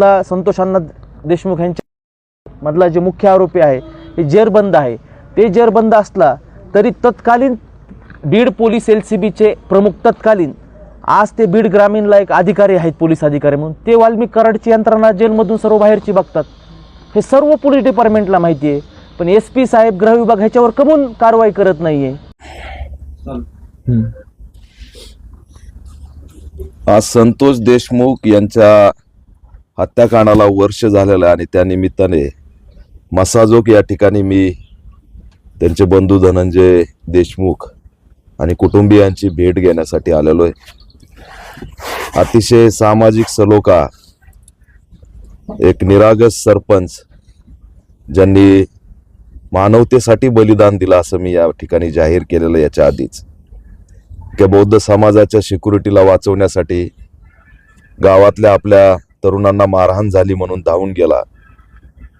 ला संतोष अण्णा देशमुख यांच्या मधला जे मुख्य आरोपी आहे हे जेरबंद आहे. ते जेरबंद असला तरी तत्कालीन बीड पोलीस एल सी बीचे प्रमुख तत्कालीन आज ते बीड ग्रामीणला एक अधिकारी आहेत पोलीस अधिकारी म्हणून. ते वाल्मिक कराडची यंत्रणा जेलमधून सर्व बाहेरची बघतात. हे सर्व पोलीस डिपार्टमेंटला माहिती आहे पण एस पी साहेब गृह विभाग ह्याच्यावर कमून कारवाई करत नाही आहे आज संतोष देशमुख यांच्या हत्याकांडाला वर्ष झालेलं आहे आणि त्या निमित्ताने मसाजोग या ठिकाणी मी त्यांचे बंधू धनंजय देशमुख आणि कुटुंबियांची भेट घेण्यासाठी आलेलो आहे. अतिशय सामाजिक सलोखा एक निरागस सरपंच ज्यांनी मानवतेसाठी बलिदान दिलं असं मी या ठिकाणी जाहीर केलेलं याच्या आधीच. की बौद्ध समाजाच्या सिक्युरिटीला वाचवण्यासाठी गावातल्या आपल्या तरुणांना मारहाण झाली म्हणून धावून गेला.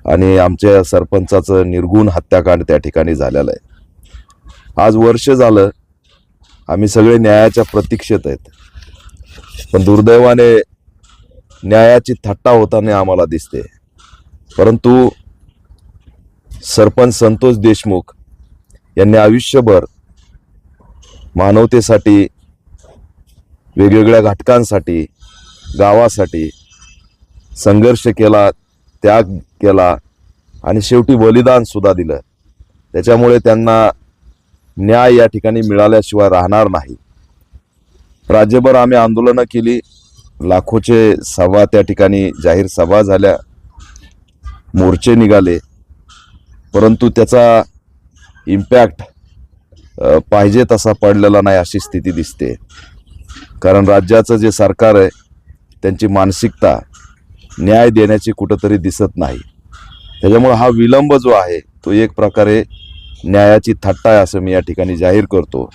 आणि आमच्या सरपंचाचं निर्गुण हत्याकांड त्या ठिकाणी झालेलं आहे. आज वर्ष झालं आम्ही सगळे न्यायाच्या प्रतीक्षेत आहेत. पण दुर्दैवाने न्यायाची थट्टा होताना आम्हाला दिसते. परंतु सरपंच संतोष देशमुख यांनी आयुष्यभर मानवतेसाठी वेगवेगळ्या घटकांसाठी गावासाठी संघर्ष केला त्याग केला आणि शेवटी बलिदान सुद्धा दिलं. त्याच्यामुळे त्यांना न्याय या ठिकाणी मिळाल्याशिवाय राहणार नाही. राज्यभर आम्ही आंदोलनं केली. लाखोचे सभा त्या ठिकाणी जाहीर सभा झाल्या. मोर्चे निघाले. परंतु त्याचा इम्पॅक्ट पाहिजे तसा पडलेला नाही अशी स्थिती दिसते. कारण राज्याचं जे सरकार आहे त्यांची मानसिकता न्याय देण्याची कुठंतरी दिसत नाही. त्याच्यामुळं हा विलंब जो आहे तो एक प्रकारे न्यायाची थट्टा आहे असं मी या ठिकाणी जाहीर करतो.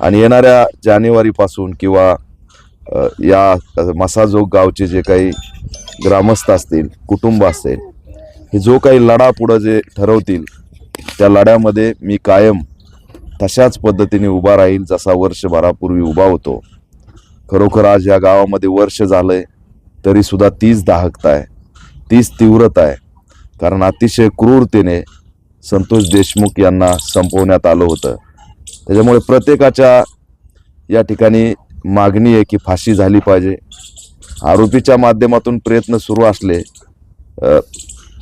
आणि येणाऱ्या जानेवारीपासून किंवा या मसाजोग गावचे जे काही ग्रामस्थ असतील कुटुंब असतील हे जो काही लढा पुढं जे ठरवतील त्या लढ्यामध्ये मी कायम तशाच पद्धतीने उभा राहील जसा वर्षभरापूर्वी उभा होतो. खरोखर आज या गावामध्ये वर्ष झालं आहे सुद्धा तीच दाहकता आहे तीच तीव्रता आहे कारण अतिशय क्रूरतेने संतोष देशमुख यांना संपवण्यात आलं होतं. त्याच्यामुळे प्रत्येकाच्या या ठिकाणी मागणी आहे की फाशी झाली पाहिजे. आरोपीच्या माध्यमातून प्रयत्न सुरू असले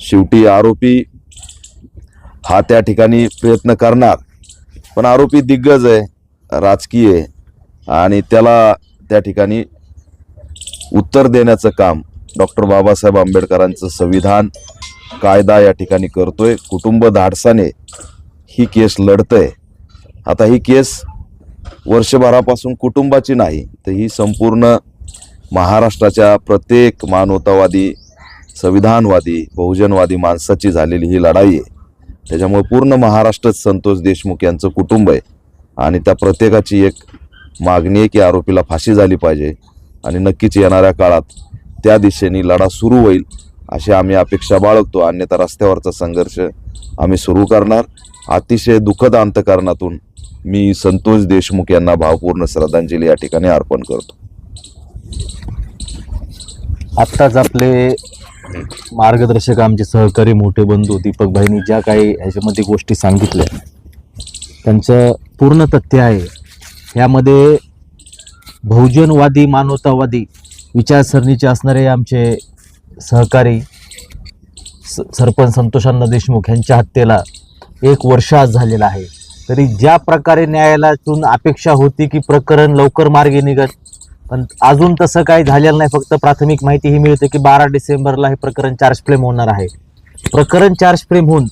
शेवटी आरोपी हा त्या ठिकाणी प्रयत्न करणार. पण आरोपी दिग्गज आहे राजकीय आणि त्याला त्या ठिकाणी उत्तर देण्याचं काम डॉक्टर बाबासाहेब आंबेडकरांचं संविधान कायदा या ठिकाणी करतोय. कुटुंब धाडसाने ही केस लढतंय. आता ही केस वर्षभरापासून कुटुंबाची नाही तर ही संपूर्ण महाराष्ट्राच्या प्रत्येक मानवतावादी संविधानवादी बहुजनवादी माणसाची झालेली ही लढाई आहे. त्याच्यामुळे पूर्ण महाराष्ट्रच संतोष देशमुख यांचं कुटुंब आहे. आणि त्या प्रत्येकाची एक मागणी आहे की आरोपीला फाशी झाली पाहिजे. आणि नक्कीच येणाऱ्या काळात त्या दिशेने लढा सुरू होईल अशी आम्ही अपेक्षा बाळगतो. अन्यथा रस्त्यावरचा संघर्ष आम्ही सुरू करणार. अतिशय दुःखद अंतकरणातून मी संतोष देशमुख यांना भावपूर्ण श्रद्धांजली या ठिकाणी अर्पण करतो. आत्ताच आपले मार्गदर्शक आमचे सहकारी मोठे बंधू दीपक भाईंनी ज्या काही ह्याच्यामध्ये गोष्टी सांगितल्या त्यांचं पूर्ण तथ्य आहे. ह्यामध्ये बहुजनवादी मानवतावादी विचारसरणीचे असणारे आमचे सहकारी स सरपंच संतोषांना देशमुख यांच्या हत्येला एक वर्ष आज झालेला आहे. तरी ज्या प्रकारे न्यायालयातून अपेक्षा होती की प्रकरण लवकर मार्गी निघत पण अजून तसं काही झालेलं नाही. फक्त प्राथमिक माहिती ही मिळते की बारा डिसेंबरला हे प्रकरण चार्ज फ्रेम होणार आहे. प्रकरण चार्ज फ्रेम होऊन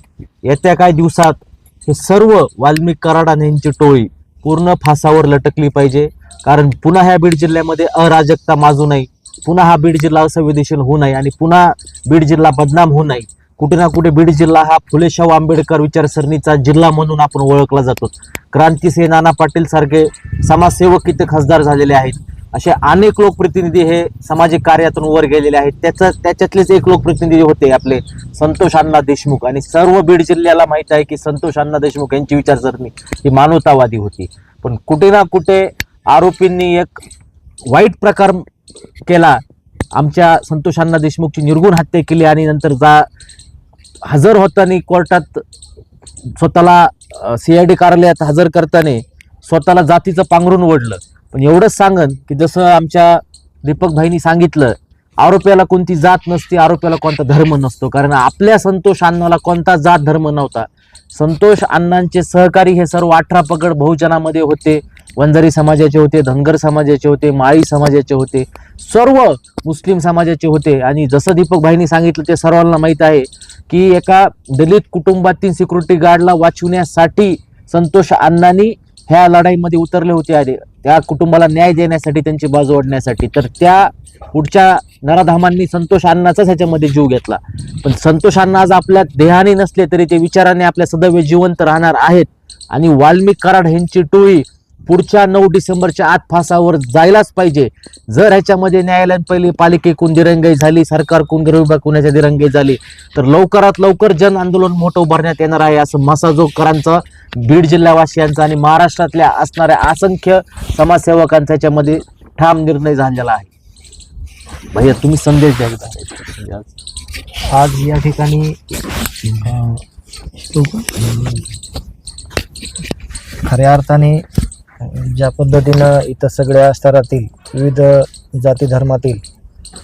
येत्या काही दिवसात हे सर्व वाल्मिक कराडाने यांची टोळी पूर्ण फासावर लटकली पाहिजे. कारण पुन्हा ह्या बीड जिल्ह्यामध्ये अराजकता माजू नये. पुन्हा हा बीड जिल्हा असंवेदनशील होऊ नये आणि पुन्हा बीड जिल्हा बदनाम होऊ नये. कुठे ना कुठे बीड जिल्हा हा फुलेशाहू आंबेडकर विचारसरणीचा जिल्हा म्हणून आपण ओळखला जातो. क्रांती नाना पाटील सारखे समाजसेवक इथे खासदार झालेले आहेत. असे अनेक लोकप्रतिनिधी हे सामाजिक कार्यातून वर गेलेले आहेत. त्याचा त्याच्यातलेच एक लोकप्रतिनिधी होते आपले संतोष अण्णा देशमुख. आणि सर्व बीड जिल्ह्याला माहीत आहे की संतोष अण्णा देशमुख यांची विचारसरणी ही मानवतावादी होती. पण कुठे ना कुठे आरोपींनी एक वाईट प्रकार केला. आमच्या संतोष अण्णा देशमुखची निर्गुण हत्या केली आणि नंतर जा हजर होताना कोर्टात स्वतःला सी आय डी कार्यालयात हजर करताना स्वतःला जातीचं पांघरून ओढलं. पण एवढंच सांगन की जसं आमच्या दीपक भाईनी सांगितलं आरोप्याला कोणती जात नसते आरोप्याला कोणता धर्म नसतो. कारण आपल्या संतोष अण्णाला कोणता जात धर्म नव्हता. संतोष अण्णांचे सहकारी हे सर्व अठरा पगड बहुजनामध्ये होते. वंजारी समाजाचे होते धनगर समाजाचे होते माळी समाजाचे होते. सर्व मुस्लिम समाजाचे होते. आणि जसं दीपक भाईंनी सांगितलं ते सर्वांना माहीत आहे की एका दलित कुटुंबातील सिक्युरिटी गार्डला वाचवण्यासाठी संतोष अण्णांनी ह्या लढाईमध्ये उतरले होते. आणि त्या कुटुंबाला न्याय देण्यासाठी त्यांची बाजू ओढण्यासाठी तर त्या पुढच्या नराधामांनी संतोष अण्णाचाच ह्याच्यामध्ये जीव घेतला. पण संतोष अण्णा आज आपल्या देहाने नसले तरी ते विचाराने आपल्या सदैव जिवंत राहणार आहेत. आणि वाल्मिक कराड यांची टोळी पुढच्या नऊ डिसेंबरच्या आत फासावर जायलाच पाहिजे. जर ह्याच्यामध्ये न्यायालयात पहिली पालिकेकून दिरंगाई झाली सरकारकून गृहविभाग दिरंगाई झाली तर लवकरात लवकर जन आंदोलन मोठं उभारण्यात येणार आहे असं मसाजोगकरांचं बीड जिल्हावासियांचा आणि महाराष्ट्रातल्या असणाऱ्या असंख्य समाजसेवकांचा याच्यामध्ये ठाम निर्णय झालेला आहे. भैया तुम्ही संदेश द्या आज आज या ठिकाणी खऱ्या अर्थाने ज्या पद्धतीनं इथं सगळ्या स्तरातील विविध जाती धर्मातील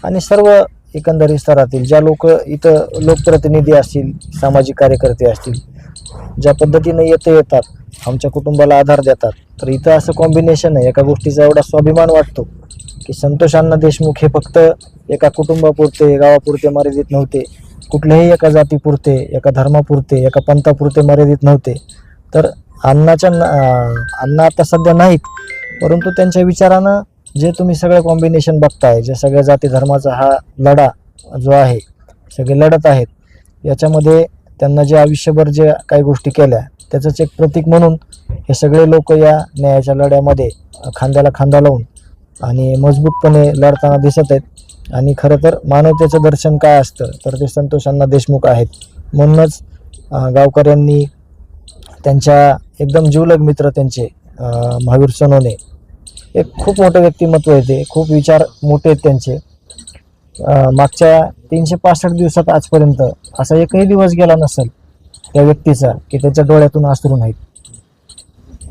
आणि सर्व एकंदरीत स्तरातील ज्या लोक इथं लोकप्रतिनिधी असतील सामाजिक कार्यकर्ते असतील ज्या पद्धतीनं येते येतात आमच्या कुटुंबाला आधार देतात तर इथं असं कॉम्बिनेशन आहे. एका गोष्टीचा एवढा स्वाभिमान वाटतो की संतोषांना देशमुख हे फक्त एका कुटुंबापुरते गावापुरते मर्यादित नव्हते. कुठल्याही एका जातीपुरते एका धर्मापुरते एका पंथापुरते मर्यादित नव्हते. तर अण्णाच्या न- अण्णा आता सध्या नाहीत परंतु त्यांच्या विचारानं जे तुम्ही सगळं कॉम्बिनेशन बघताय जे सगळ्या जाती धर्माचा हा लढा जो आहे सगळे लढत आहेत याच्यामध्ये त्यांना जे आयुष्यभर जे काही गोष्टी केल्या त्याचंच एक प्रतीक म्हणून हे सगळे लोक या न्यायाच्या लढ्यामध्ये खांद्याला खांदा लावून आणि मजबूतपणे लढताना दिसत आहेत. आणि खरं तर मानवतेचं दर्शन काय असतं तर ते संतोषांना देशमुख आहेत. म्हणूनच गावकऱ्यांनी त्यांच्या एकदम जीवलग मित्र त्यांचे महावीर सोनवणे. एक खूप मोठं व्यक्तिमत्व आहे ते. खूप विचार मोठे आहेत त्यांचे. मागच्या तीनशे पासष्ट दिवसात आजपर्यंत असा एकही दिवस गेला नसेल त्या व्यक्तीचा की त्याच्या डोळ्यातून आसरू नाहीत.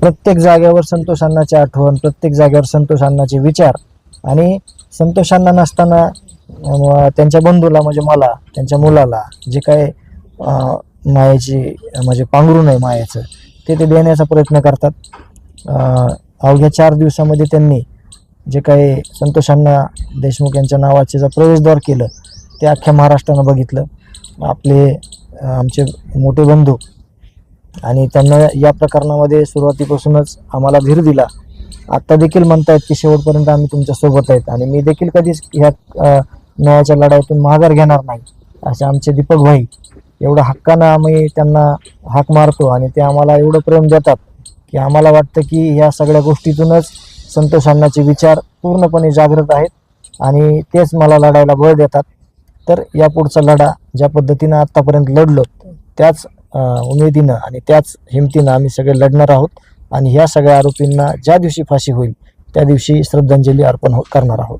प्रत्येक जागेवर संतोष अण्णाची आठवण प्रत्येक जागेवर संतोष अण्णाचे विचार आणि संतोष अण्णा नसताना त्यांच्या बंधूला म्हणजे मला त्यांच्या मुलाला जे काय अं, मायेची म्हणजे पांघरून आहे मायाचं ते ते देण्याचा प्रयत्न करतात. अवघ्या चार दिवसामध्ये त्यांनी जे काही संतोषांना देशमुख यांच्या नावाचे जर प्रवेशद्वार केलं ते अख्ख्या महाराष्ट्रानं बघितलं. आपले आमचे मोठे बंधू आणि त्यांना या प्रकरणामध्ये सुरुवातीपासूनच आम्हाला धीर दिला. आत्ता देखील म्हणतायत की शेवटपर्यंत आम्ही तुमच्यासोबत आहेत आणि मी देखील कधीच ह्या न्यायाच्या लढाईतून माघार घेणार नाही असे आमचे दीपक भाई एवढं हक्कानं आम्ही त्यांना हाक मारतो आणि ते आम्हाला एवढं प्रेम देतात की आम्हाला वाटतं की ह्या सगळ्या गोष्टीतूनच संतोष अण्णाचे विचार पूर्णपणे जागृत आहेत आणि तेच मला लढायला बळ देतात. तर या पुढचा लढा ज्या पद्धतीनं आत्तापर्यंत लढलो त्याच उमेदीनं आणि त्याच हिमतीनं आम्ही सगळे लढणार आहोत आणि ह्या सगळ्या आरोपींना ज्या दिवशी फाशी होईल त्या दिवशी श्रद्धांजली अर्पण हो करणार आहोत.